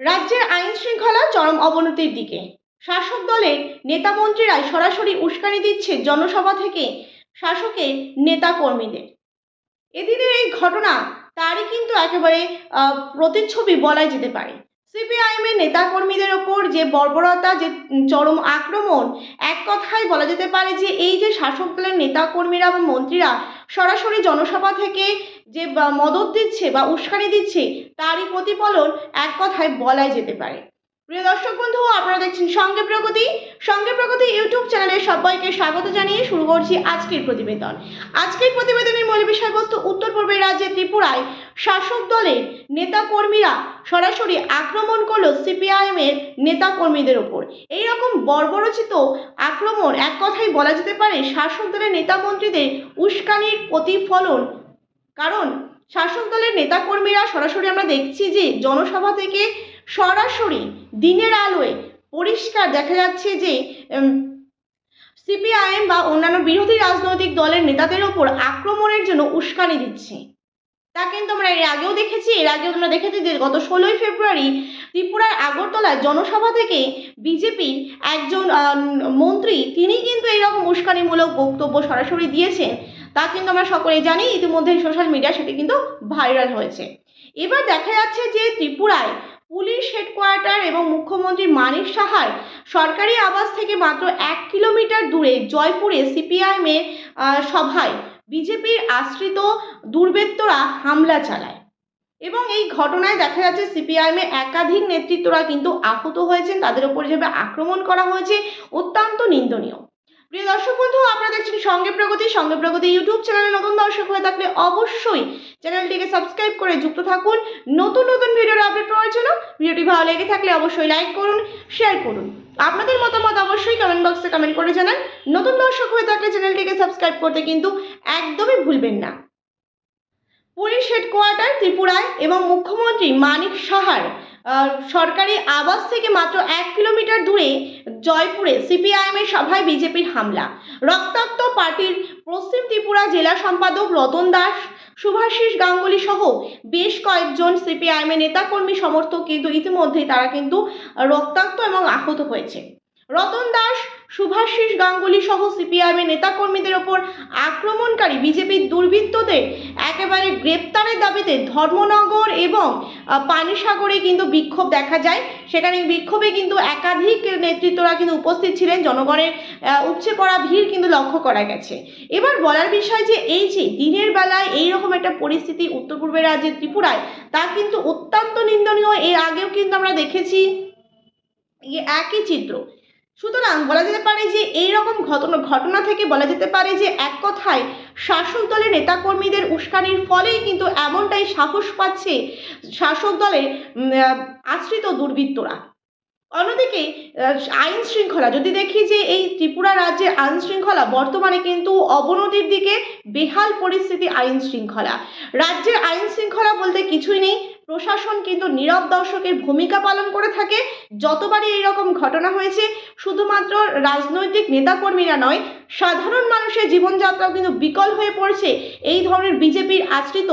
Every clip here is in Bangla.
রাজ্যের আইন শৃঙ্খলা চরম অবনতির দিকে। শাসক দলের নেতা মন্ত্রীরাই সরাসরি উস্কানি দিচ্ছে জনসভা থেকে শাসকের নেতা কর্মীদের এদিনের এই ঘটনা তারই কিন্তু একেবারে প্রতিচ্ছবি বলাই যেতে পারে। সিপিআইএমের নেতাকর্মীদের ওপর যে বর্বরতা, যে চরম আক্রমণ, এক কথায় বলা যেতে পারে যে এই যে শাসক দলের নেতাকর্মীরা বা মন্ত্রীরা সরাসরি জনসভা থেকে যে মদত দিচ্ছে বা উস্কানি দিচ্ছে, তারই প্রতিফলন এক কথায় বলাই যেতে পারে। প্রিয় দর্শক বন্ধু, আপনারা দেখছেন সঙ্গে প্রগতি। সঙ্গে প্রগতি ইউটিউব চ্যানেলে সবাইকে স্বাগত জানিয়ে শুরু করছি আজকের প্রতিবেদন। আজকের প্রতিবেদনের মূল বিষয়বস্তু উত্তর পূর্বের রাজ্যে ত্রিপুরায় শাসক দলের নেতা কর্মীরা সরাসরি আক্রমণ করল সিপিআইএম এর নেতা কর্মীদের ওপর। এইরকম বর্বরচিত আক্রমণ এক কথাই বলা যেতে পারে শাসক দলের নেতা মন্ত্রীদের উস্কানির প্রতিফলন। কারণ শাসক দলের নেতাকর্মীরা সরাসরি আমরা দেখছি যে জনসভা থেকে সরাসরি দিনের আলোয় পরিষ্কার দেখা যাচ্ছে যে সিপিআইএম বা অন্যান্য বিরোধী রাজনৈতিক দলের নেতাদের ওপর আক্রমণের জন্য উস্কানি দিচ্ছে। তা কিন্তু আমরা এর আগেও দেখেছি। এর আগেও আমরা দেখেছি যে গত ষোলোই ফেব্রুয়ারি ত্রিপুরার আগরতলায় জনসভা থেকে বিজেপি একজন মন্ত্রী, তিনি কিন্তু এইরকম উস্কানিমূলক বক্তব্য সরাসরি দিয়েছেন। তা কিন্তু আমরা সকলেই জানি ইতিমধ্যে সোশ্যাল মিডিয়া সেটি কিন্তু ভাইরাল হয়েছে। এবার দেখা যাচ্ছে যে ত্রিপুরায় পুলিশ হেডকোয়ার্টার এবং মুখ্যমন্ত্রী মানিক সাহার সরকারি আবাস থেকে মাত্র এক কিলোমিটার দূরে জয়পুরে সিপিআইএমের সভায় বিজেপির আশ্রিত দুর্বৃত্তরা হামলা চালায়। এবং এই ঘটনায় দেখা যাচ্ছে সিপিআইএমের একাধিক নেতৃত্বরা কিন্তু আহত হয়েছেন। তাদের ওপর যেভাবে আক্রমণ করা হয়েছে। অত্যন্ত নিন্দনীয়। প্রিয় দর্শক বন্ধু, আপনারা দেখছেন সঙ্গে প্রগতি সঙ্গে প্রগতি ইউটিউব চ্যানেলে নতুন দর্শক হয়ে থাকলে অবশ্যই চ্যানেলটিকে সাবস্ক্রাইব করে যুক্ত থাকুন। নতুন নতুন ভিডিওর আপডেট পাওয়ার জন্য ভিডিওটি ভালো লেগে থাকলে অবশ্যই লাইক করুন, শেয়ার করুন। আপনাদের মতামত অবশ্যই কমেন্ট বক্সে কমেন্ট করে জানান। নতুন দর্শক হয়ে থাকলে চ্যানেলটিকে সাবস্ক্রাইব করতে কিন্তু একদমই ভুলবেন না। পুলিশ হেডকোয়ার্টার ত্রিপুরায় এবং মুখ্যমন্ত্রী মানিক সাহার সরকারি আবাস থেকে মাত্র এক কিলোমিটার দূরে জয়পুরে সিপিআইএমের সভায় বিজেপির হামলা। রক্তাক্ত পার্টির পশ্চিম ত্রিপুরা জেলা সম্পাদক রতন দাস শুভাশিস গাঙ্গুলি সহ বেশ কয়েকজন সিপিআইএমের নেতাকর্মী সমর্থক কিন্তু ইতিমধ্যেই তারা কিন্তু রক্তাক্ত এবং আহত হয়েছে। রতন দাস, সুভাষিস গাঙ্গুলি সহ সিপিআইএমের নেতাকর্মীদের ওপর আক্রমণকারী বিজেপির দুর্বৃত্তদের একেবারে গ্রেপ্তারের দাবিতে ধর্মনগর এবং পানিসাগরে কিন্তু বিক্ষোভ দেখা যায়। সেখানে বিক্ষোভে কিন্তু একাধিক নেতৃত্বরা কিন্তু উপস্থিত ছিলেন। জনগণের উপচে পড়া ভিড় কিন্তু লক্ষ্য করা গেছে। এবার বলার বিষয় যে এই যে দিনের বেলায় এই রকম একটা পরিস্থিতি উত্তর পূর্বের রাজ্যের ত্রিপুরায়, তা কিন্তু অত্যন্ত নিন্দনীয়। এর আগেও কিন্তু আমরা দেখেছি একই চিত্র। সুতরাং বলা যেতে পারে যে এই রকম ঘটনা ঘটনা থেকে বলা যেতে পারে যে এক কথায় শাসক দলের নেতাকর্মীদের উস্কানির ফলেই কিন্তু এমনটাই সাহস পাচ্ছে শাসক দলের আশ্রিত দুর্বৃত্তরা। অন্যদিকে আইন শৃঙ্খলা, যদি দেখি যে এই ত্রিপুরা রাজ্যের আইন শৃঙ্খলা বর্তমানে কিন্তু অবনতির দিকে বেহাল পরিস্থিতি আইন শৃঙ্খলা। রাজ্যের আইন শৃঙ্খলা বলতে কিছুই নেই, প্রশাসন কিন্তু নীরব দর্শকের ভূমিকা পালন করে থাকে। যতবারই এইরকম ঘটনা হয়েছে শুধুমাত্র রাজনৈতিক নেতাকর্মীরা নয়, সাধারণ মানুষের জীবনযাত্রাও কিন্তু বিকল হয়ে পড়ছে এই ধরনের বিজেপির আশ্রিত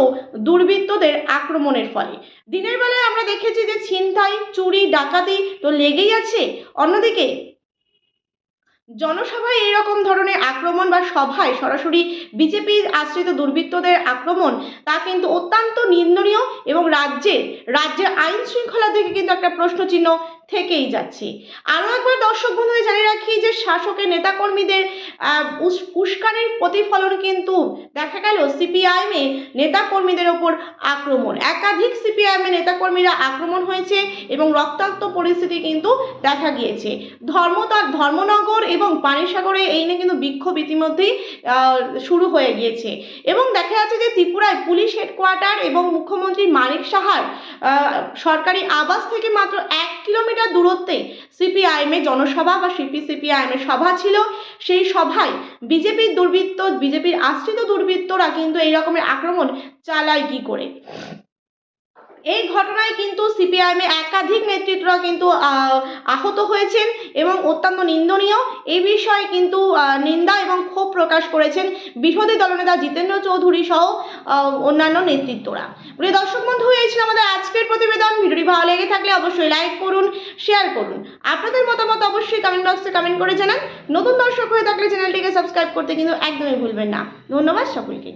দুর্বৃত্তদের আক্রমণের ফলে। দিনের বেলায় আমরা দেখেছি যে ছিনতাই, চুরি, ডাকাতি তো লেগেই আছে। অন্যদিকে, জনসভায় এইরকম ধরনের আক্রমণ বা সভায় সরাসরি বিজেপির আশ্রিত দুর্বৃত্তদের আক্রমণ, তা কিন্তু অত্যন্ত নিন্দনীয় এবং রাজ্যের রাজ্যের আইন শৃঙ্খলা থেকে কিন্তু একটা প্রশ্নচিহ্ন থেকেই যাচ্ছে। আরও একবার দর্শক বন্ধুদের জানিয়ে রাখি যে শাসকের নেতাকর্মীদের উস্কানির প্রতিফলন কিন্তু দেখা গেল সিপিআইএমে নেতাকর্মীদের ওপর আক্রমণ। একাধিক সিপিআইএমে নেতাকর্মীরা আক্রমণ হয়েছে এবং রক্তাক্ত পরিস্থিতি কিন্তু দেখা গিয়েছে। ধর্মতার ধর্মনগর এবং পানিসাগরে এই নিয়ে কিন্তু বিক্ষোভ ইতিমধ্যেই শুরু হয়ে গিয়েছে। এবং দেখা যাচ্ছে যে ত্রিপুরায় পুলিশ হেডকোয়ার্টার এবং মুখ্যমন্ত্রী মানিক সাহার সরকারি আবাস থেকে মাত্র এক কিলোমিটার দূরত্বে সিপিআইএমে জনসভা বা সিপি সিপিআইএমের সভা ছিল। সেই সভায় বিজেপির দুর্বৃত্ত, বিজেপির আশ্রিত দুর্বৃত্তরা কিন্তু এই রকমের আক্রমণ চালায় কী করে? এই ঘটনায় কিন্তু সিপিআইএমে একাধিক নেতৃত্বরা কিন্তু আহত হয়েছেন এবং অত্যন্ত নিন্দনীয়। এই বিষয়ে কিন্তু নিন্দা এবং ক্ষোভ প্রকাশ করেছেন বিরোধী দলনেতা জিতেন্দ্র চৌধুরী সহ অন্যান্য নেতৃত্বরা। প্রিয় দর্শক বন্ধু, এই ছিল আমাদের আজকের প্রতিবেদন। ভিডিওটি ভালো লেগে থাকলে অবশ্যই লাইক করুন, শেয়ার করুন। আপনাদের মতামত অবশ্যই কমেন্ট বক্সে কমেন্ট করে জানান। নতুন দর্শক হয়ে থাকলে চ্যানেলটিকে সাবস্ক্রাইব করতে কিন্তু একদমই ভুলবেন না। ধন্যবাদ সকলকে।